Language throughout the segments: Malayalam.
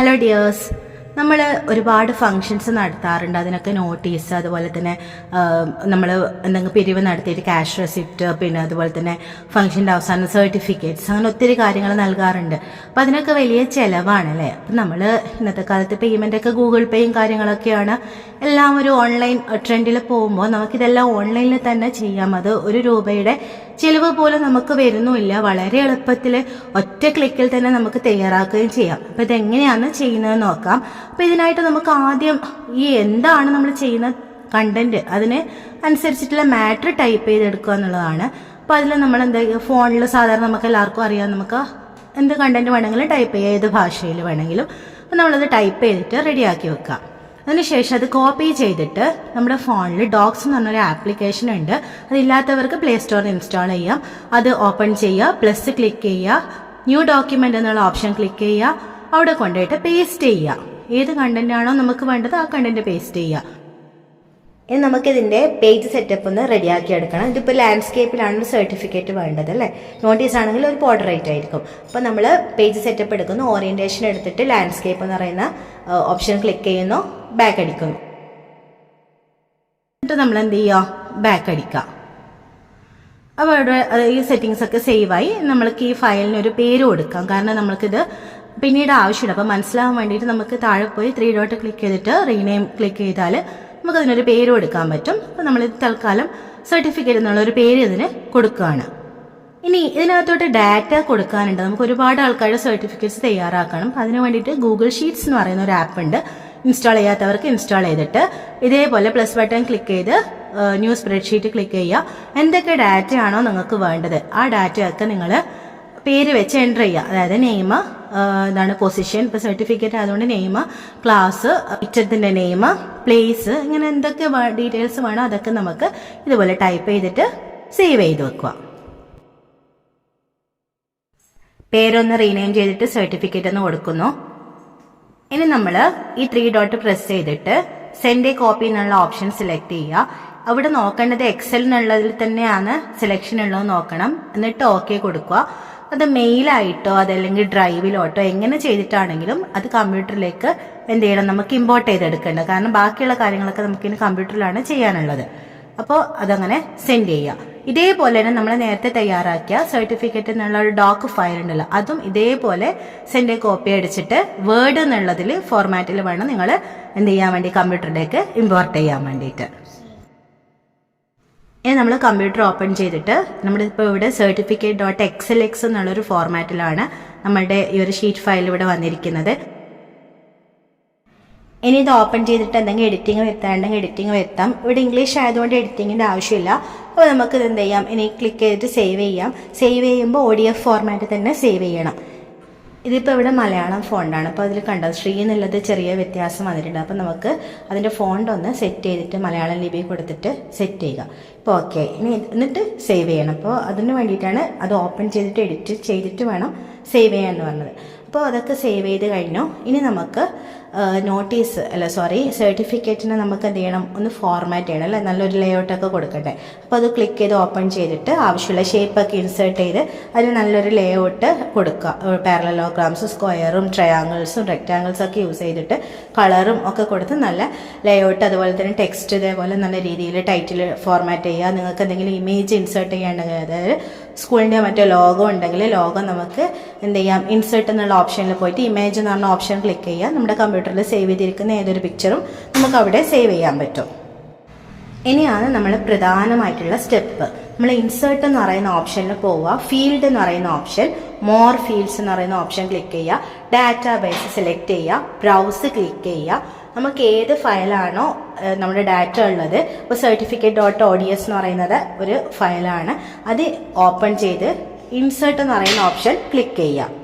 ഹലോ ഡിയേഴ്സ് നമ്മൾ ഒരുപാട് ഫങ്ഷൻസ് നടത്താറുണ്ട്. അതിനൊക്കെ നോട്ടീസ് അതുപോലെ തന്നെ നമ്മൾ എന്തെങ്കിലും പിരിവ് നടത്തിയിട്ട് ക്യാഷ് റെസിപ്റ്റ് പിന്നെ അതുപോലെ തന്നെ ഫംഗ്ഷന്റെ അവസാനം സർട്ടിഫിക്കറ്റ്സ് അങ്ങനെ ഒത്തിരി കാര്യങ്ങൾ നൽകാറുണ്ട്. അപ്പോൾ അതിനൊക്കെ വലിയ ചിലവാണല്ലേ? അപ്പം നമ്മൾ ഇന്നത്തെ കാലത്ത് പേയ്മെന്റൊക്കെ ഗൂഗിൾ പേയും കാര്യങ്ങളൊക്കെയാണ്. എല്ലാം ഒരു ഓൺലൈൻ ട്രെൻഡിൽ പോകുമ്പോൾ നമുക്കിതെല്ലാം ഓൺലൈനിൽ തന്നെ ചെയ്യാം. അത് ഒരു രൂപയുടെ ചിലവ് പോലെ നമുക്ക് വരുന്നുമില്ല. വളരെ എളുപ്പത്തിൽ ഒറ്റ ക്ലിക്കിൽ തന്നെ നമുക്ക് തയ്യാറാക്കുകയും ചെയ്യാം. അപ്പോൾ ഇതെങ്ങനെയാണ് ചെയ്യുന്നത് നോക്കാം. അപ്പോൾ ഇതിനായിട്ട് നമുക്ക് ആദ്യം ഈ എന്താണ് നമ്മൾ ചെയ്യുന്ന കണ്ടന്റ് അതിന് അനുസരിച്ചിട്ടുള്ള മാറ്റർ ടൈപ്പ് ചെയ്തെടുക്കുക എന്നുള്ളതാണ്. അപ്പോൾ അതിൽ നമ്മൾ എന്താ ഫോണിൽ സാധാരണ നമുക്ക് എല്ലാവർക്കും അറിയാം. നമുക്ക് എന്ത് കണ്ടന്റ് വേണമെങ്കിലും ടൈപ്പ് ചെയ്യാം. ഏത് ഭാഷയിൽ വേണമെങ്കിലും. അപ്പോൾ നമ്മളത് ടൈപ്പ് ചെയ്തിട്ട് റെഡിയാക്കി വെക്കാം. അതിനുശേഷം അത് കോപ്പി ചെയ്തിട്ട് നമ്മുടെ ഫോണിൽ ഡോക്സ് എന്ന് പറഞ്ഞൊരു ആപ്ലിക്കേഷൻ ഉണ്ട്. അതില്ലാത്തവർക്ക് പ്ലേ സ്റ്റോറിൽ ഇൻസ്റ്റാൾ ചെയ്യാം. അത് ഓപ്പൺ ചെയ്യുക പ്ലസ് ക്ലിക്ക് ചെയ്യുക ന്യൂ ഡോക്യുമെന്റ് എന്നുള്ള ഓപ്ഷൻ ക്ലിക്ക് ചെയ്യുക അവിടെ കൊണ്ടുപോയിട്ട് പേസ്റ്റ് ചെയ്യുക. ഏത് കണ്ടന്റ് ആണോ നമുക്ക് വേണ്ടത് ആ കണ്ടന്റ് പേസ്റ്റ് ചെയ്യുക. ഇനി നമുക്കിതിന്റെ പേജ് സെറ്റപ്പ് ഒന്ന് റെഡിയാക്കി എടുക്കണം. ഇതിപ്പോൾ ലാൻഡ്സ്കേപ്പിലാണ് ഒരു സർട്ടിഫിക്കറ്റ് വേണ്ടത് അല്ലേ? നോട്ടീസ് ആണെങ്കിൽ ഒരു പോർട്രേറ്റ് ആയിരിക്കും. അപ്പോൾ നമ്മൾ പേജ് സെറ്റപ്പ് എടുക്കുന്നു ഓറിയന്റേഷൻ എടുത്തിട്ട് ലാൻഡ്സ്കേപ്പ് എന്ന് പറയുന്ന ഓപ്ഷൻ ക്ലിക്ക് ചെയ്യുന്നു. ബാക്ക് അടിക്കുന്നു. എന്നിട്ട് നമ്മൾ എന്ത് ചെയ്യുക ബാക്ക് അടിക്കുക. അപ്പോൾ ഇവിടെ ഈ സെറ്റിങ്സ് ഒക്കെ സേവ് ആയി. നമ്മൾക്ക് ഈ ഫയലിന് ഒരു പേര് കൊടുക്കാം. കാരണം നമ്മൾക്കിത് പിന്നീട് ആവശ്യമുണ്ട്. അപ്പോൾ മനസ്സിലാവാൻ വേണ്ടിയിട്ട് നമുക്ക് താഴെ പോയി ത്രീ ഡോട്ട് ക്ലിക്ക് ചെയ്തിട്ട് റീനെയിം ക്ലിക്ക് ചെയ്താൽ നമുക്ക് അതിനൊരു പേര് കൊടുക്കാൻ പറ്റും. അപ്പോൾ നമ്മൾ തൽക്കാലം സർട്ടിഫിക്കറ്റ് എന്നുള്ള ഒരു പേര് ഇതിന് കൊടുക്കുകയാണ്. ഇനി ഇതിനകത്തോട്ട് ഡാറ്റ കൊടുക്കാനുണ്ട്. നമുക്ക് ഒരുപാട് ആൾക്കാരുടെ സർട്ടിഫിക്കറ്റ്സ് തയ്യാറാക്കണം. അതിന് വേണ്ടിയിട്ട് ഗൂഗിൾ ഷീറ്റ്സ് എന്ന് പറയുന്ന ഒരു ആപ്പ് ഉണ്ട്. ഇൻസ്റ്റാൾ ചെയ്യാത്തവർക്ക് ഇൻസ്റ്റാൾ ചെയ്തിട്ട് ഇതേപോലെ പ്ലസ് ബട്ടൺ ക്ലിക്ക് ചെയ്ത് ന്യൂ സ്പ്രെഡ്ഷീറ്റ് ക്ലിക്ക് ചെയ്യുക. എന്തൊക്കെ ഡാറ്റയാണോ നിങ്ങൾക്ക് വേണ്ടത്? ആ ഡാറ്റയൊക്കെ നിങ്ങൾ പേര് വെച്ച് എന്റർ ചെയ്യുക. അതായത് നെയിം എന്താണ് പൊസിഷൻ ഇപ്പോൾ സർട്ടിഫിക്കറ്റ് ആയതുകൊണ്ട് നെയിം ക്ലാസ് ടീച്ചറിന്റെ നെയിം പ്ലേസ് ഇങ്ങനെ എന്തൊക്കെ ഡീറ്റെയിൽസ് വേണോ അതൊക്കെ നമുക്ക് ഇതുപോലെ ടൈപ്പ് ചെയ്തിട്ട് സേവ് ചെയ്ത് വെക്കുക. പേരൊന്ന് റീനെയിം ചെയ്തിട്ട് സർട്ടിഫിക്കറ്റ് ഒന്ന് കൊടുക്കുന്നു. ഇനി നമ്മൾ ഈ ത്രീ ഡോട്ട് പ്രസ് ചെയ്തിട്ട് സെൻഡ് എ കോപ്പി എന്നുള്ള ഓപ്ഷൻ സെലക്ട് ചെയ്യുക. അവിടെ നോക്കേണ്ടത് എക്സൽ എന്നുള്ളതിൽ തന്നെയാണ് സെലക്ഷൻ ഉള്ളത് നോക്കണം. എന്നിട്ട് ഓക്കെ കൊടുക്കുക. അത് മെയിലായിട്ടോ അതല്ലെങ്കിൽ ഡ്രൈവിലോട്ടോ എങ്ങനെ ചെയ്തിട്ടാണെങ്കിലും അത് കമ്പ്യൂട്ടറിലേക്ക് എന്ത് ചെയ്യണം? നമുക്ക് ഇമ്പോർട്ട് ചെയ്തെടുക്കേണ്ടത്. കാരണം ബാക്കിയുള്ള കാര്യങ്ങളൊക്കെ നമുക്കിനി കമ്പ്യൂട്ടറിലാണ് ചെയ്യാനുള്ളത്. അപ്പോൾ അതങ്ങനെ സെൻഡ് ചെയ്യുക. ഇതേപോലെ തന്നെ നമ്മൾ നേരത്തെ തയ്യാറാക്കിയ സർട്ടിഫിക്കറ്റ് എന്നുള്ള ഒരു ഡോക്ക് ഫയൽ ഉണ്ടല്ലോ അതും ഇതേപോലെ സെന്റെ കോപ്പി അടിച്ചിട്ട് വേർഡ് എന്നുള്ളതിൽ ഫോർമാറ്റിൽ വേണം നിങ്ങൾ എന്ത് ചെയ്യാൻ വേണ്ടി കമ്പ്യൂട്ടറിലേക്ക് ഇമ്പോർട്ട് ചെയ്യാൻ വേണ്ടിയിട്ട് ഇനി നമ്മൾ കമ്പ്യൂട്ടർ ഓപ്പൺ ചെയ്തിട്ട് നമ്മളിപ്പോൾ ഇവിടെ certificate dot X L X എന്നുള്ളൊരു ഫോർമാറ്റിലാണ് നമ്മളുടെ ഈ ഒരു ഷീറ്റ് ഫയൽ ഇവിടെ വന്നിരിക്കുന്നത്. ഇനി ഇത് ഓപ്പൺ ചെയ്തിട്ട് എന്തെങ്കിലും എഡിറ്റിംഗ് വരുത്താണ്ടെങ്കിൽ എഡിറ്റിംഗ് വരുത്താം. ഇവിടെ ഇംഗ്ലീഷ് ആയതുകൊണ്ട് എഡിറ്റിങ്ങിന്റെ ആവശ്യമില്ല. അപ്പോൾ നമുക്ക് ഇത് എന്ത് ചെയ്യാം? ഇനി ക്ലിക്ക് ചെയ്തിട്ട് സേവ് ചെയ്യാം. സേവ് ചെയ്യുമ്പോൾ ഒ ഡി എഫ് ഫോർമാറ്റിൽ തന്നെ സേവ് ചെയ്യണം. ഇതിപ്പോൾ ഇവിടെ മലയാളം ഫോണ്ടാണ് അപ്പോൾ അതിൽ കണ്ടോ? ശ്രീ എന്നുള്ളത് ചെറിയ വ്യത്യാസം വന്നിട്ടുണ്ട്. അപ്പോൾ നമുക്ക് അതിന്റെ ഫോണ്ട് ഒന്ന് സെറ്റ് ചെയ്തിട്ട് മലയാളം ലിപി കൊടുത്തിട്ട് സെറ്റ് ചെയ്യുക. ഇപ്പോൾ ഓക്കെ ഇനി എന്നിട്ട് സേവ് ചെയ്യണം. അപ്പോൾ അതിന് വേണ്ടിയിട്ടാണ് അത് ഓപ്പൺ ചെയ്തിട്ട് എഡിറ്റ് ചെയ്തിട്ട് വേണം സേവ് ചെയ്യാൻ പറഞ്ഞത്. അപ്പോൾ അതൊക്കെ സേവ് ചെയ്ത് കഴിഞ്ഞു. ഇനി നമുക്ക് നോട്ടീസ് അല്ല സോറി സർട്ടിഫിക്കറ്റിന് നമുക്ക് എന്ത് ചെയ്യണം? ഒന്ന് ഫോർമാറ്റ് ചെയ്യണം അല്ലേ? നല്ലൊരു ലേഔട്ടൊക്കെ കൊടുക്കട്ടെ. അപ്പോൾ അത് ക്ലിക്ക് ചെയ്ത് ഓപ്പൺ ചെയ്തിട്ട് ആവശ്യമുള്ള ഷേപ്പൊക്കെ ഇൻസേർട്ട് ചെയ്ത് അതിന് നല്ലൊരു ലേഔട്ട് കൊടുക്കുക. പാരലോഗ്രാംസ് സ്ക്വയറും ട്രയാങ്കിൾസും റെക്റ്റാങ്കിൾസും ഒക്കെ യൂസ് ചെയ്തിട്ട് കളറും ഒക്കെ കൊടുത്ത് നല്ല ലേഔട്ട് അതുപോലെ തന്നെ ടെക്സ്റ്റ് ഇതേപോലെ നല്ല രീതിയിൽ ടൈറ്റിൽ ഫോർമാറ്റ് ചെയ്യുക. നിങ്ങൾക്ക് എന്തെങ്കിലും ഇമേജ് ഇൻസേർട്ട് ചെയ്യേണ്ടത് അതായത് സ്കൂളിന്റെ മറ്റേ ലോഗോ ഉണ്ടെങ്കിൽ ലോഗോ നമുക്ക് എന്ത് ചെയ്യാം? ഇൻസേർട്ട് എന്നുള്ള ഓപ്ഷനിൽ പോയിട്ട് ഇമേജ് എന്ന് പറഞ്ഞ ഓപ്ഷൻ ക്ലിക്ക് ചെയ്യുക. നമ്മുടെ കമ്പ്യൂട്ടറിൽ സേവ് ചെയ്തിരിക്കുന്ന ഏതൊരു പിക്ചറും നമുക്ക് അവിടെ സേവ് ചെയ്യാൻ പറ്റും. ഇനിയാണ് നമ്മൾ പ്രധാനമായിട്ടുള്ള സ്റ്റെപ്പ് നമ്മൾ ഇൻസേർട്ട് എന്ന് പറയുന്ന ഓപ്ഷനിൽ പോവുക. ഫീൽഡ് എന്ന് പറയുന്ന ഓപ്ഷൻ മോർ ഫീൽഡ്സ് എന്ന് പറയുന്ന ഓപ്ഷൻ ക്ലിക്ക് ചെയ്യുക. ഡാറ്റാബേസ് സെലക്ട് ചെയ്യുക. ബ്രൗസ് ക്ലിക്ക് ചെയ്യുക. നമുക്ക് ഏത് ഫയലാണോ നമ്മുടെ ഡാറ്റ ഉള്ളത് ഇപ്പോൾ certificate dot O D S എന്ന് പറയുന്നത് ഒരു ഫയലാണ് അത് ഓപ്പൺ ചെയ്ത് ഇൻസേർട്ട് എന്ന് പറയുന്ന ഓപ്ഷൻ ക്ലിക്ക് ചെയ്യുക.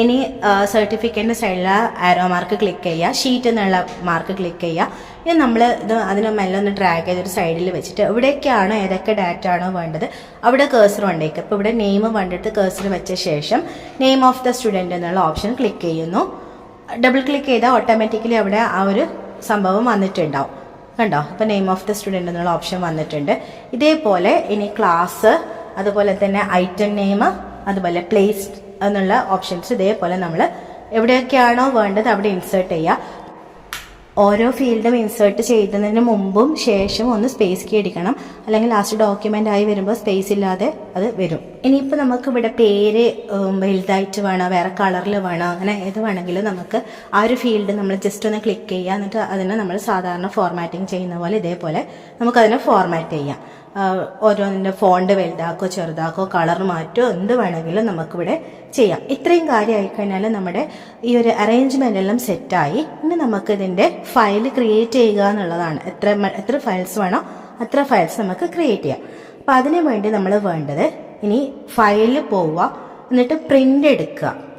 ഇനി സർട്ടിഫിക്കറ്റിന്റെ സൈഡിൽ ആരോ മാർക്ക് ക്ലിക്ക് ചെയ്യുക. ഷീറ്റ് എന്നുള്ള മാർക്ക് ക്ലിക്ക് ചെയ്യുക. ഇനി നമ്മൾ ഇത് അതിന് മെല്ലെ ഒന്ന് ഡ്രാഗ് ചെയ്തൊരു സൈഡിൽ വെച്ചിട്ട് എവിടേക്കാണോ ഏതൊക്കെ ഡാറ്റ ആണോ വേണ്ടത്. അവിടെ കേസർ കൊണ്ടേക്ക് അപ്പോൾ ഇവിടെ നെയിം വേണ്ടിയിട്ട് കേസർ വെച്ച ശേഷം നെയിം ഓഫ് ദ സ്റ്റുഡന്റ് എന്നുള്ള ഓപ്ഷൻ ക്ലിക്ക് ചെയ്യുന്നു. ഡബിൾ ക്ലിക്ക് ചെയ്താൽ ഓട്ടോമാറ്റിക്കലി അവിടെ ആ ഒരു സംഭവം വന്നിട്ടുണ്ടാവും. കണ്ടോ? അപ്പോൾ നെയിം ഓഫ് ദ സ്റ്റുഡന്റ് എന്നുള്ള ഓപ്ഷൻ വന്നിട്ടുണ്ട്. ഇതേപോലെ ഇനി ക്ലാസ് അതുപോലെ തന്നെ ഐറ്റം നെയിം അതുപോലെ പ്ലേസ്ഡ് എന്നുള്ള ഓപ്ഷൻസ് ഇതേപോലെ നമ്മൾ എവിടെയൊക്കെയാണോ വേണ്ടത് അവിടെ ഇൻസേർട്ട് ചെയ്യുക ഓരോ ഫീൽഡും ഇൻസേർട്ട് ചെയ്യുന്നതിന് മുമ്പും ശേഷം ഒന്ന് സ്പേസ് കീ അടിക്കണം അല്ലെങ്കിൽ ലാസ്റ്റ് ഡോക്യുമെന്റ് ആയി വരുമ്പോൾ സ്പേസ് ഇല്ലാതെ അത് വരും. ഇനിയിപ്പോൾ നമുക്ക് ഇവിടെ പേര് വലുതായിട്ട് വേണോ വേറെ കളറിൽ വേണോ അങ്ങനെ ഏത് വേണമെങ്കിലും നമുക്ക് ആ ഒരു ഫീൽഡ് നമ്മൾ ജസ്റ്റ് ഒന്ന് ക്ലിക്ക് ചെയ്യുക എന്നിട്ട് അതിനെ നമ്മൾ സാധാരണ ഫോർമാറ്റിംഗ് ചെയ്യുന്ന പോലെ ഇതേപോലെ നമുക്കതിനെ ഫോർമാറ്റ് ചെയ്യാം. ഓരോന്നിന്റെ ഫോണ്ട് വലുതാക്കോ ചെറുതാക്കോ കളർ മാറ്റോ എന്ത് വേണമെങ്കിലും നമുക്കിവിടെ ചെയ്യാം. ഇത്രയും കാര്യമായി കഴിഞ്ഞാൽ നമ്മുടെ ഈ ഒരു അറേഞ്ച്മെന്റ് എല്ലാം സെറ്റായി ഇനി നമുക്കിതിന്റെ ഫയൽ ക്രിയേറ്റ് ചെയ്യുക എന്നുള്ളതാണ്. എത്ര എത്ര ഫയൽസ് വേണോ അത്ര ഫയൽസ് നമുക്ക് ക്രിയേറ്റ് ചെയ്യാം. അപ്പോൾ അതിനു വേണ്ടി നമ്മൾ വേണ്ടത് ഇനി ഫയലിൽ പോവുക എന്നിട്ട് പ്രിന്റ് എടുക്കുക.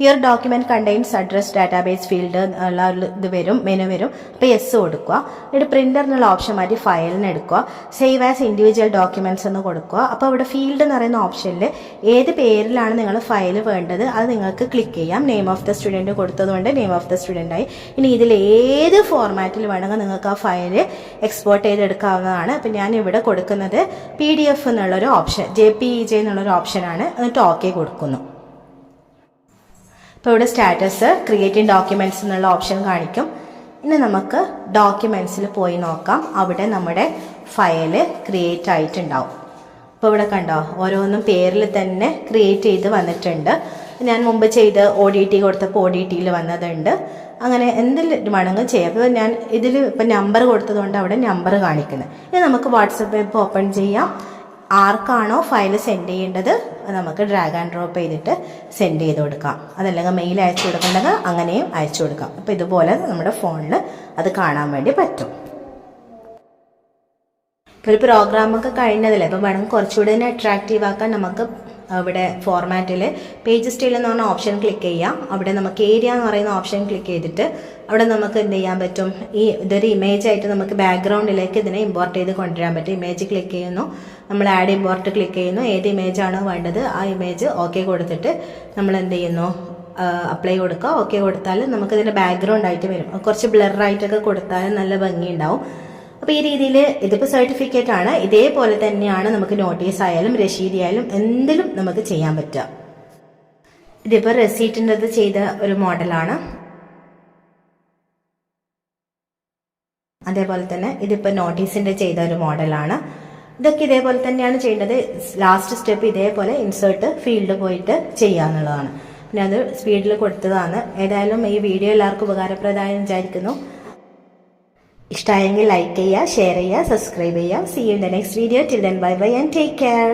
Here document contains address database field ഉള്ള ഇത് വരും മെനു വരും. അപ്പോൾ എസ് കൊടുക്കുക. എന്നിട്ട് പ്രിന്റർ എന്നുള്ള ഓപ്ഷൻ മാറ്റി ഫയലിന് എടുക്കുക. സേവ് ആസ് ഇൻഡിവിജ്വൽ ഡോക്യുമെന്റ്സ് എന്ന് കൊടുക്കുക. അപ്പോൾ ഇവിടെ ഫീൽഡ് എന്ന് പറയുന്ന ഓപ്ഷനിൽ ഏത് പേരിലാണ് നിങ്ങൾ ഫയൽ വേണ്ടത് അത് നിങ്ങൾക്ക് ക്ലിക്ക് ചെയ്യാം. നെയിം ഓഫ് ദ സ്റ്റുഡന്റ് കൊടുത്തതുകൊണ്ട് നെയിം ഓഫ് ദ സ്റ്റുഡന്റ് ആയി. ഇനി ഇതിൽ ഏത് ഫോർമാറ്റിൽ വേണമെങ്കിൽ നിങ്ങൾക്ക് ആ ഫയൽ എക്സ്പോർട്ട് ചെയ്തെടുക്കാവുന്നതാണ്. അപ്പോൾ ഞാൻ ഇവിടെ കൊടുക്കുന്നത് പി ഡി എഫ് എന്നുള്ളൊരു option J P E G എന്നുള്ളൊരു ഓപ്ഷനാണ് എന്നിട്ട് ഓക്കെ കൊടുക്കുന്നു. ഇപ്പോൾ ഇവിടെ സ്റ്റാറ്റസ് ക്രിയേറ്റിംഗ് ഡോക്യുമെന്റ്സ് എന്നുള്ള ഓപ്ഷൻ കാണിക്കും. ഇനി നമുക്ക് ഡോക്യുമെന്റ്സിൽ പോയി നോക്കാം. അവിടെ നമ്മുടെ ഫയൽ ക്രിയേറ്റ് ആയിട്ടുണ്ടാവും. അപ്പോൾ ഇവിടെ കണ്ടോ ഓരോന്നും പേരിൽ തന്നെ ക്രിയേറ്റ് ചെയ്ത് വന്നിട്ടുണ്ട്. ഞാൻ മുമ്പ് ചെയ്ത് ഒ ഡി ടി കൊടുത്തപ്പോൾ ഒ ഡി ടിയിൽ വന്നതുണ്ട്. അങ്ങനെ എന്തെങ്കിലും വേണമെങ്കിൽ ചെയ്യാം. അപ്പോൾ ഞാൻ ഇതിൽ ഇപ്പം നമ്പർ കൊടുത്തതുകൊണ്ട് അവിടെ നമ്പർ കാണിക്കുന്നത് ഇനി നമുക്ക് വാട്സപ്പ് ഇപ്പോൾ ഓപ്പൺ ചെയ്യാം. ആർക്കാണോ ഫയൽ സെൻഡ് ചെയ്യേണ്ടത് നമുക്ക് ഡ്രാഗ് ആൻഡ് ഡ്രോപ്പ് ചെയ്തിട്ട് സെൻഡ് ചെയ്ത് കൊടുക്കാം. അതല്ലെങ്കിൽ മെയിൽ അയച്ചു കൊടുക്കേണ്ടത് അങ്ങനെയും അയച്ചു കൊടുക്കാം. അപ്പോൾ ഇതുപോലെ നമ്മുടെ ഫോണിൽ അത് കാണാൻ വേണ്ടി പറ്റും. ഇപ്പോൾ ഒരു പ്രോഗ്രാമൊക്കെ കഴിഞ്ഞതല്ലേ അപ്പോൾ വേണമെങ്കിൽ കുറച്ചുകൂടി തന്നെ അട്രാക്റ്റീവ് ആക്കാൻ നമുക്ക് അവിടെ ഫോർമാറ്റിൽ പേജ് സ്റ്റൈൽ എന്ന് പറഞ്ഞ ഓപ്ഷൻ ക്ലിക്ക് ചെയ്യാം. അവിടെ നമുക്ക് ഏരിയ എന്ന് പറയുന്ന ഓപ്ഷൻ ക്ലിക്ക് ചെയ്തിട്ട് അവിടെ നമുക്ക് എന്ത് ചെയ്യാൻ പറ്റും? ഈ ഇതൊരു ഇമേജ് ആയിട്ട് നമുക്ക് ബാക്ക്ഗ്രൗണ്ടിലേക്ക് ഇതിനെ ഇമ്പോർട്ട് ചെയ്ത് കൊണ്ടുവരാൻ പറ്റും. ഇമേജ് ക്ലിക്ക് ചെയ്യുന്നു. നമ്മൾ ആഡ് ഇമ്പോർട്ട് ക്ലിക്ക് ചെയ്യുന്നു. ഏത് ഇമേജ് ആണോ വേണ്ടത് ആ ഇമേജ് ഓക്കെ കൊടുത്തിട്ട് നമ്മൾ എന്ത് ചെയ്യുന്നു? അപ്ലൈ കൊടുക്കുക. ഓക്കെ കൊടുത്താൽ നമുക്കിതിന്റെ ബാക്ക്ഗ്രൗണ്ട് ആയിട്ട് വരും. കുറച്ച് ബ്ലർ ബ്ലറായിട്ടൊക്കെ കൊടുത്താൽ നല്ല ഭംഗി ഉണ്ടാവും അപ്പോൾ ഈ രീതിയിൽ ഇതിപ്പോൾ സർട്ടിഫിക്കറ്റ് ആണ്. ഇതേപോലെ തന്നെയാണ് നമുക്ക് നോട്ടീസ് ആയാലും രസീതി ആയാലും എന്തിലും നമുക്ക് ചെയ്യാൻ പറ്റുക. ഇതിപ്പോൾ റെസീറ്റിന്റെത് ചെയ്ത ഒരു മോഡലാണ്. അതേപോലെ തന്നെ ഇതിപ്പോൾ നോട്ടീസിന്റെ ചെയ്ത ഒരു മോഡലാണ്. ഇതൊക്കെ ഇതേപോലെ തന്നെയാണ് ചെയ്യേണ്ടത്. ലാസ്റ്റ് സ്റ്റെപ്പ് ഇതേപോലെ ഇൻസേർട്ട് ഫീൽഡ് പോയിട്ട് ചെയ്യാന്നുള്ളതാണ് പിന്നെ അത് സ്പീഡിൽ കൊടുത്തതാണ്. ഏതായാലും ഈ വീഡിയോ എല്ലാവർക്കും ഉപകാരപ്രദമായി വിചാരിക്കുന്നു. ഇഷ്ടമായെങ്കിൽ ലൈക്ക് ചെയ്യുക ഷെയർ ചെയ്യുക സബ്സ്ക്രൈബ് ചെയ്യുക. See you in the next video till then bye bye and take care